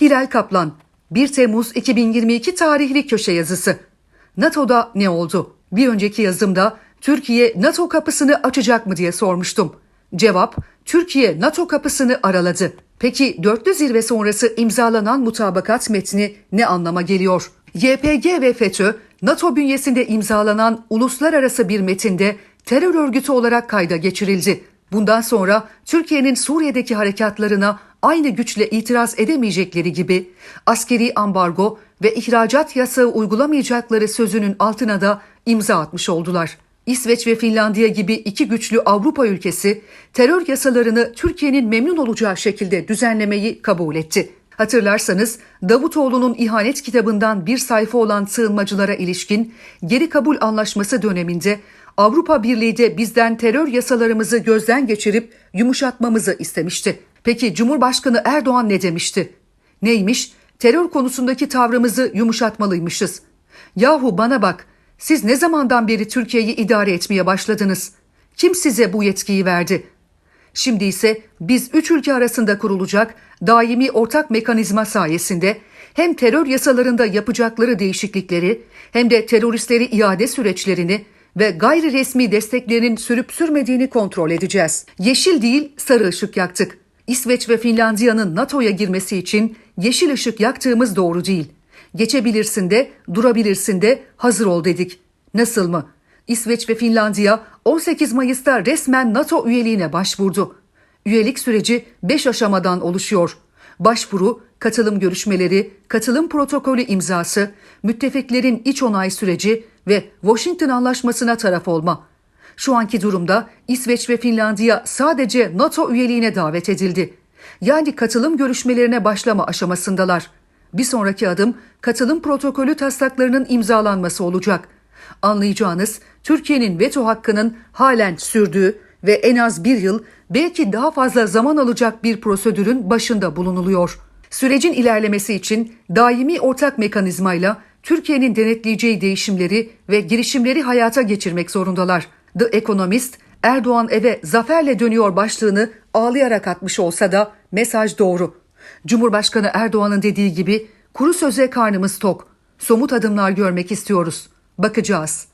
Hilal Kaplan 1 Temmuz 2022 tarihli köşe yazısı. NATO'da ne oldu? Bir önceki yazımda Türkiye NATO kapısını açacak mı diye sormuştum. Cevap Türkiye NATO kapısını araladı. Peki dörtlü zirve sonrası imzalanan mutabakat metni ne anlama geliyor? YPG ve FETÖ NATO bünyesinde imzalanan uluslararası bir metinde terör örgütü olarak kayda geçirildi. Bundan sonra Türkiye'nin Suriye'deki harekatlarına aynı güçle itiraz edemeyecekleri gibi askeri ambargo ve ihracat yasağı uygulamayacakları sözünün altına da imza atmış oldular. İsveç ve Finlandiya gibi iki güçlü Avrupa ülkesi terör yasalarını Türkiye'nin memnun olacağı şekilde düzenlemeyi kabul etti. Hatırlarsanız Davutoğlu'nun ihanet kitabından bir sayfa olan sığınmacılara ilişkin geri kabul anlaşması döneminde Avrupa Birliği de bizden terör yasalarımızı gözden geçirip yumuşatmamızı istemişti. Peki Cumhurbaşkanı Erdoğan ne demişti? Neymiş? Terör konusundaki tavrımızı yumuşatmalıymışız. Yahu bana bak, siz ne zamandan beri Türkiye'yi idare etmeye başladınız? Kim size bu yetkiyi verdi? Şimdi ise biz üç ülke arasında kurulacak daimi ortak mekanizma sayesinde hem terör yasalarında yapacakları değişiklikleri hem de teröristleri iade süreçlerini ve gayri resmi desteklerinin sürüp sürmediğini kontrol edeceğiz. Yeşil değil sarı ışık yaktık. İsveç ve Finlandiya'nın NATO'ya girmesi için yeşil ışık yaktığımız doğru değil. Geçebilirsin de, durabilirsin de hazır ol dedik. Nasıl mı? İsveç ve Finlandiya 18 Mayıs'ta resmen NATO üyeliğine başvurdu. Üyelik süreci 5 aşamadan oluşuyor. Başvuru, katılım görüşmeleri, katılım protokolü imzası, müttefiklerin iç onay süreci ve Washington Anlaşması'na taraf olma. Şu anki durumda İsveç ve Finlandiya sadece NATO üyeliğine davet edildi. Yani katılım görüşmelerine başlama aşamasındalar. Bir sonraki adım katılım protokolü taslaklarının imzalanması olacak. Anlayacağınız Türkiye'nin veto hakkının halen sürdüğü ve en az bir yıl belki daha fazla zaman alacak bir prosedürün başında bulunuluyor. Sürecin ilerlemesi için daimi ortak mekanizmayla Türkiye'nin denetleyeceği değişimleri ve girişimleri hayata geçirmek zorundalar. The Economist, Erdoğan eve zaferle dönüyor başlığını ağlayarak atmış olsa da mesaj doğru. Cumhurbaşkanı Erdoğan'ın dediği gibi kuru söze karnımız tok. Somut adımlar görmek istiyoruz. Bakacağız.